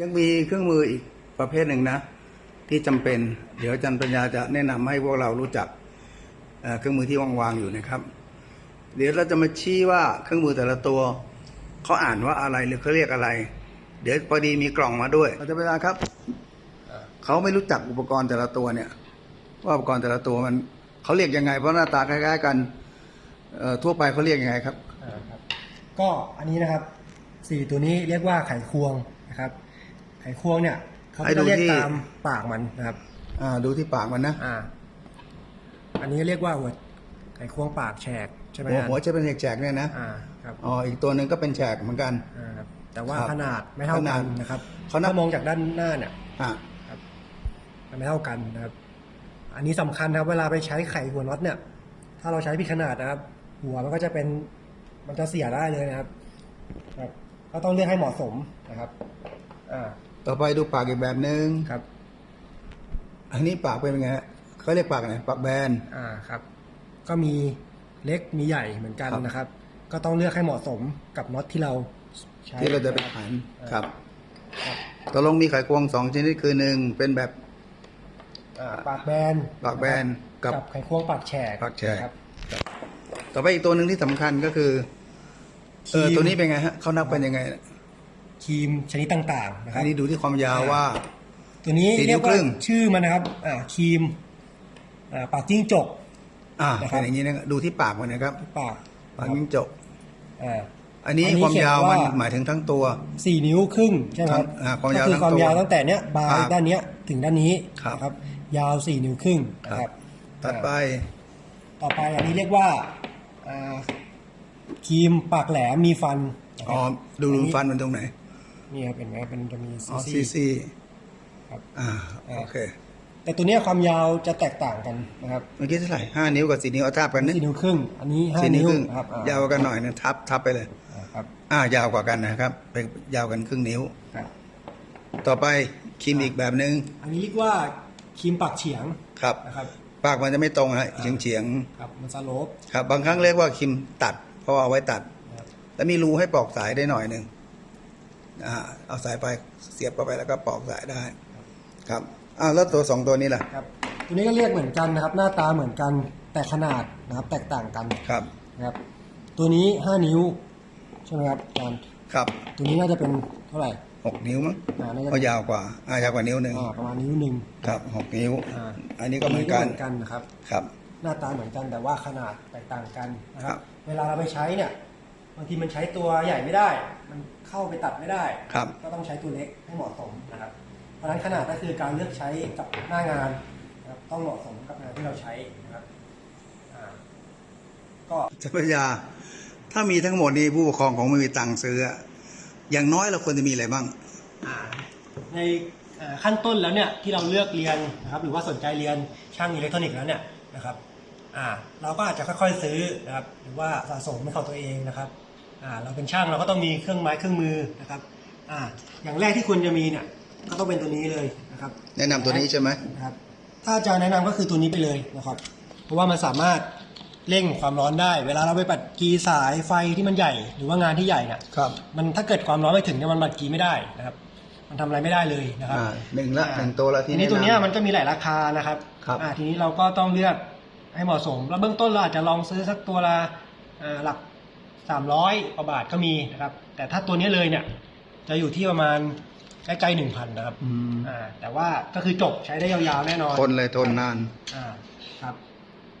ยังมีเครื่องมืออีกประเภทหนึ่งนะ ที่จำเป็น เดี๋ยวอาจารย์ปัญญาจะแนะนำให้พวกเรารู้จักเเครื่องมือที่วางๆอยู่นะครับ เดี๋ยวเราจะมาชี้ว่าเครื่องมือแต่ละตัวเขาอ่านว่าอะไรหรือเขาเรียกอะไร เดี๋ยวพอดีมีกล่องมาด้วยอาจารย์ปัญญาครับเขาไม่รู้จักอุปกรณ์แต่ละตัวเนี่ย ว่าอุปกรณ์แต่ละตัวมันเขาเรียกยังไง เพราะหน้าตาคล้ายๆกันทั่วไปเขาเรียกยังไงครับ ก็อันนี้นะครับสี่ตัวนี้เรียกว่าไขควงนะครับ ไขควงเนี่ยเขาให้ก็ดูจะเรียกที่ ตามปากมันนะครับ อ่าดูที่ปากมันนะอ่า อันนี้เรียกว่าหัวไขควงปากแฉกใช่ไหมหัวฮะหัวจะเป็นแฉกๆเนี่ยนะอ่าครับอ๋ออีกตัวหนึ่งก็เป็นแฉกเหมือนกัน อ่าครับ แต่ว่าครับขนาดไม่เท่าขนากัดนนะครับเขานับ ถ้ามองจากด้านหน้าเนี่ย อ่ามันไม่เท่ากันนะครับ อันนี้สำคัญนะครับ เวลาไปใช้ไขหัวน็อตเนี่ย ถ้าเราใช้ผิดขนาดนะครับ หัวมันก็จะเป็น มันจะเสียได้เลยนะครับครับ ก็ต้องเลือกให้เหมาะสมนะครับ อ่า ต่อไปดูปากอีกแบบหนึ่งครับ อันนี้ปากเป็นยังไงฮะเขาเรียกปากไหนปากแบน อ่าครับ ก็มีเล็กมีใหญ่เหมือนกันครับ นะครับ ก็ต้องเลือกให้เหมาะสมกับน็อตที่เราใช้ที่เราจะไปนคบขันอ่าครับครับตกลงมีไขควงสองชนิดคือหนึ่งเป็นแบบอ่าปากแบนปากแบนกับ กับไขควงปากแฉกปากแฉกครับ ต่อไปอีกตัวหนึ่งที่สำคัญก็คือ เออ ครีม ตัวนี้เป็นไงฮะเขานับเป็นยังไง ครีมชนิดต่างๆนะคอัรันบนี้ดูที่ความยาวว่า ตัวนี้สี่นิ้เรียวกว่าครึ่ง ชื่อมันนะครับอ่าครีมอ่าปากจิ้งจก อ่านะครับ เป็นอย่างนี้นะดูที่ปากมันนะครับปากปากยิ่งจบอ่า อันนี้อันนี้ความยาวมันเขียนว่า หมายถึงทั้งตัว สี่นิ้วครึ่งใช่ไหมครับอ่าความยาวก็คือทั้งความตัวยาวตั้งแต่เนี้ยบาครัยบด้านเนี้ยถึงด้านนี้ครับ นะครับยาวสี่นิ้วครึ่งนะคครัรับบถัดไป ต่อไปอันนี้เรียกว่าอ่าครีมปากแหลมมีฟันนะคอ๋อรับดูรูฟันมันตรงไหน นี่ครับเป็นไงเป็นจะมีอ๋อซีซีซีครับอ่าอ่าโอเค แต่ตัวเนี้ยความยาวจะแตกต่างกันนะครับเมื่อกี้เท่าไหร่ห้านิ้วกับสี่นิ้วเอาทับกันนะสี่นิ้วครึ่ง อันนี้ห้าสี่นิ้วนิ้วครึ่งครับอ่ยาวกันหน่อยนะทับทับไปเลย อ่าครับอ่ายาวกว่ากันนะครับเป็นยาวกันครึ่งนิ้ว ครับ ต่อไปครีมอีกแบบหนึ่งอันนี้เรียกว่าครีมปากเฉียงครับ นะครับปากมันจะไม่ตรงฮะเฉียงเฉียงครับมันสโลปๆครับ บางครั้งเรียกว่าครีมตัด เพราะว่าเอาไว้ตัด นะครับแล้วมีรูให้ปอกสายได้หน่อยหนึ่งอ่า เอาสายไปเสียบเข้าไปแล้วก็ปอกสายได้ครับอ้าวแล้วตัวสองตัวนี้ล่ะครับตัวนี้ก็เรียกเหมือนกันนะครับ หน้าตาเหมือนกันแต่ขนาดนะครับ แตกต่างกันครับนะครับ ตัวนี้ห้านิ้วใช่ไหมครับอาจารย์ครับตัวนี้น่าจะเป็นเท่าไหร่หกนิ้วมั้งอ่าน่าจะก็ยาวกว่าอ่ายาวกว่านิ้วหนึ่งอ่าประมาณนิ้วหนึ่งครับหกนิ้วอ่าอันนี้ก็เหมือนกันเหมือนกันนะครับครับ หน้าตาเหมือนกันแต่ว่าขนาดแตกต่างกันนะคครัรับ บ เวลาเราไปใช้เนี่ย บางทีมันใช้ตัวใหญ่ไม่ได้ มันเข้าไปตัดไม่ได้ ครับ ก็ต้องใช้ตัวเล็กให้เหมาะสมนะครับ เพราะฉะนั้นขนาดก็คือการเลือกใช้กับหน้างานนะครับต้องเหมาะสมกับงานที่เราใช้นะครับอ่าก็จักรยา ถ้ามีทั้งหมดนี้ผู้ปกครองของไม่มีตังค์ซื้ออะอย่างน้อยเราควรจะมีอะไรบ้าง อ่าในเอ่อขั้นต้นแล้วเนี่ยที่เราเลือกเรียนนะครับหรือว่าสนใจเรียนช่างอิเล็กทรอนิกส์แล้วเนี่ยนะครับอ่าเราก็อาจจะค่อยๆซื้อนะครับหรือว่าสะสมเป็นของตัวเองนะครับอ่า เราเป็นช่างเราก็ต้องมีเครื่องไม้เครื่องมือนะครับอ่าอย่างแรกที่ควรจะมีเนี่ยก็ต้องเป็นตัวนี้เลยนะครับ แนะนำตัวนี้ใช่ไหมนะครับ ถ้าจะแนะนำก็คือตัวนี้ไปเลยนะครับ เพราะว่ามันสามารถเร่งความร้อนได้ เวลาเราไปปัดกีสายไฟที่มันใหญ่ หรือว่างานที่ใหญ่เนี่ยครับมันถ้าเกิดความร้อนไม่ถึงเนี่ยมันปัดกีไม่ได้นะครับมันทำอะไรไม่ได้เลยนะครับอ่าหนึ่งละอ่าหนึ่งตัวละที่ทีนี้แะำตัวเนี้ยมันก็มีหลายราคานะครับครับอ่าทีนี้เราก็ต้องเลือกให้เหมาะสม แล้วเบื้องต้นเราอาจจะลองซื้อสักตัวละอ่าหลัก สามร้อยกว่าบาทก็มีนะครับ แต่ถ้าตัวนี้เลยเนี่ย จะอยู่ที่ประมาณใกล้ๆหนึ่งพันนะครับอืมอ่าแต่ว่าก็คือจบใช้ได้ยาวๆแน่นอน ทนเลยทนนาน อ่าครับ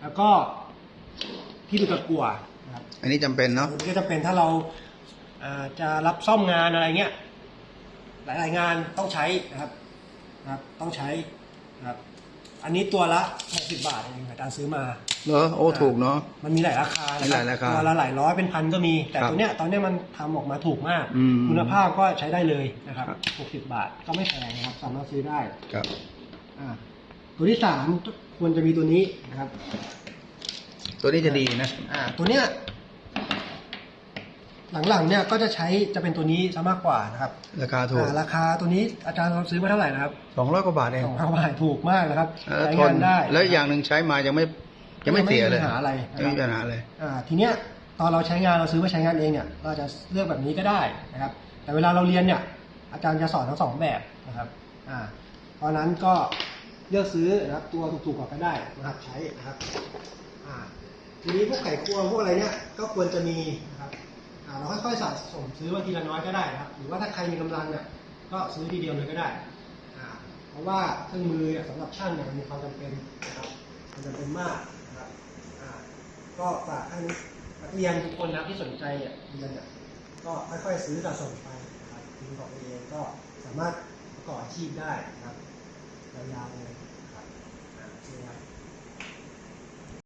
แล้วก็ที่ดูตะกั่วนะครับอันนี้จำเป็นเนาะ มันก็จะเป็นถ้าเราอ่าจะรับซ่อมงานอะไรเงี้ย หลายๆงานต้องใช้นะครับนะครับ ต้องใช้นะครับ อันนี้ตัวละ60บาทเองอาจารย์ซื้อมา เหรอโอ้ถูกเนาะ มันมีหลายราคานะมีหลายราคาตัวละหลายร้อยเป็นพันก็มี แต่ครับตัวเนี้ยตอนเนี้ยมันทำออกมาถูกมาก อืมคุณภาพก็ใช้ได้เลยนะครับครับ 60บาทก็ไม่แพงนะครับสามารถซื้อได้ครับอ่าตัวที่สามควรจะมีตัวนี้นะครับ ตัวนี้จะดีนะ อ่าตัวเนี้ย หลังๆเนี่ยก็จะใช้จะเป็นตัวนี้ซะมากกว่านะครับราคาถูกอ่าราคาตัวนี้อาจารย์เราซื้อมาเท่าไหร่นะครับสองร้อยกว่าบาทเองสองพันบาทถูกมากนะครับแล้วใช้ทงานนได้แล้วอย่างหนึ่งใช้มายังไม่ยังไม่เสียเลยไม่มีปัญหาอะไรนะไม่มีคปัรับญหาเลย อ่าทีเนี้ยตอนเราใช้งานเราซื้อมาใช้งานเองเนี่ยเราจะเลือกแบบนี้ก็ได้นะครับ แต่เวลาเราเรียนเนี่ยอาจารย์จะสอนทั้งสองแบบนะครับอ่าเพราะฉะนั้นก็เลือกซื้อนะครับตัวถูกๆก่อนก็ได้นะครับใช้นะครับอ่าทีนี้พวกไขควงพวกอะไรเนี่ยก็ควรจะมีนะครับอ่า เราค่อยๆสะสมซื้อมาทีละน้อยก็ได้นะครับ หรือว่าถ้าใครมีกำลังเนี่ยก็ซื้อทีเดียวเลยก็ได้ เพราะว่าเครื่องมือเนี่ยสำหรับช่างเนี่ยมันมีความจำเป็นนะครับมันจำเป็นมากนะครับก็ฝากให้นักเรียนทุกคนนะที่สนใจเนี่ยเรียนเนี่ยก็ค่อยๆซื้อสะสมไปนะครับทีมของตัวเองก็สามารถประกอบอาชีพได้นะครับยาวๆเลยนะครับโอเคครับ